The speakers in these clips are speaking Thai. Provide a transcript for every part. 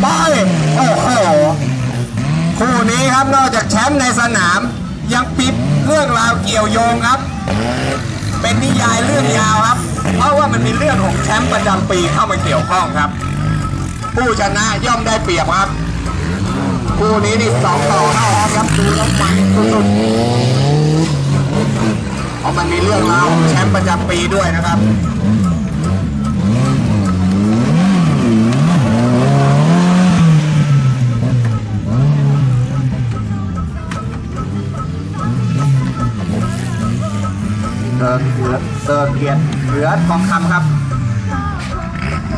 ไปโอ้โหคู่นี้ครับนอกจากแชมป์ในสนาม ยังปิดเรื่องราวเกี่ยวโยงครับ เป็นนิยายเรื่องยาวครับ เพราะว่ามันมีเรื่องของแชมป์ประจำปีเข้ามาเกี่ยวข้องครับ ผู้ชนะย่อมได้เปรียบครับคู่นี้นี่สองต่อเท่าครับดูแล้วมันสุดๆเพราะมันมีเรื่องราวของแชมป์ประจำปีด้วยนะครับ เติร์เสือเติร์เกียรติเหลือทองคำครับ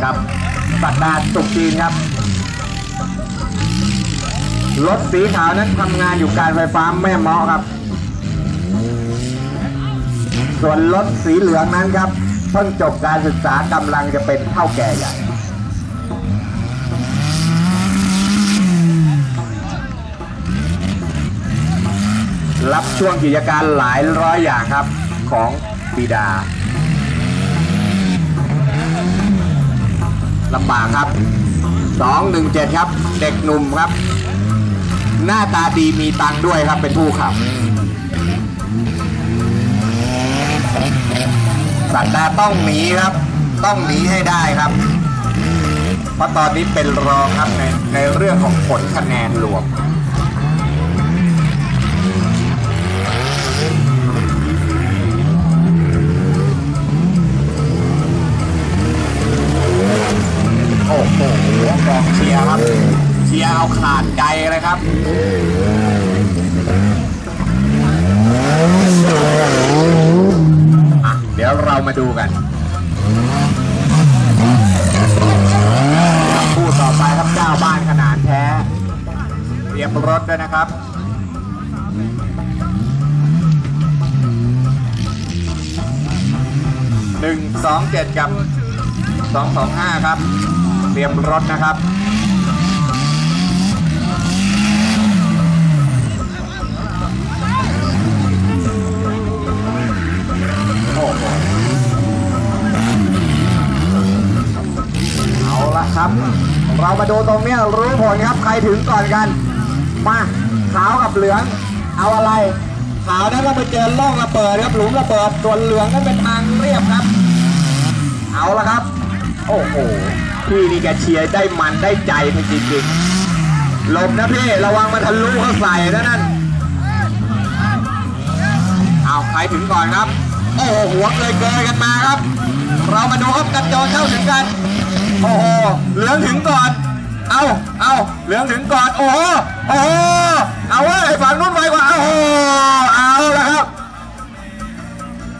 กับสัตดาสุกจีนครับ รถสีขาวนั้นทำงานอยู่การไฟฟ้าแม่เมาะครับ ส่วนรถสีเหลืองนั้นครับ เพิ่งจบการศึกษากำลังจะเป็นเท่าแก่ใหญ่รับช่วงกิจการหลายร้อยอย่างครับ ของบิดาลำบากครับ 217 ครับ เด็กหนุ่มครับ หน้าตาดีมีตังด้วยครับเป็นผู้ขับ สัตดาต้องหนีครับ ต้องหนีให้ได้ครับ เพราะตอนนี้เป็นรองครับในในเรื่องของผลคะแนนรวม เชียร์เอาขาดใจเลยครับอะเดี๋ยวเรามาดูกันคู่ต่อไปครับเจ้าบ้านขนาดแท้ เตรียมรถด้วยนะครับหนึ่งสองเจ็ดกับสองสองห้าครับ เตรียมรถนะครับ ครับ เรามาดูตรงเนี้ยรู้ผลครับใครถึงก่อนกัน มาขาวกับเหลือง เอาอะไร ขาวนั้นเราไปเจอล่องระเบิดครับหลุมระเบิดส่วนเหลืองนั้นเป็นทางเรียบครับ เอาละครับ โอ้โหพี่นี่แกเชียร์ได้มันได้ใจมันจริงๆหลบนะพี่ระวังมันทะลุเข้าใส่นะนั่นเอาใครถึงก่อนครับ โอ้โหหัวเลยเกยกันมาครับ มาดูครับกันจอเข้าถึงกัน โอ้โห เหลืองถึงก่อน เอาเอาเหลืองถึงก่อน โอ้โห โอ้โห เอาเว้ฝั่งนู้นไวกว่า โอ้โห เอาละครับ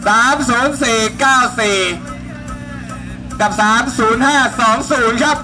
สามศูนย์สี่เก้าสี่กับสามศูนย์ห้าสองศูนย์ครับ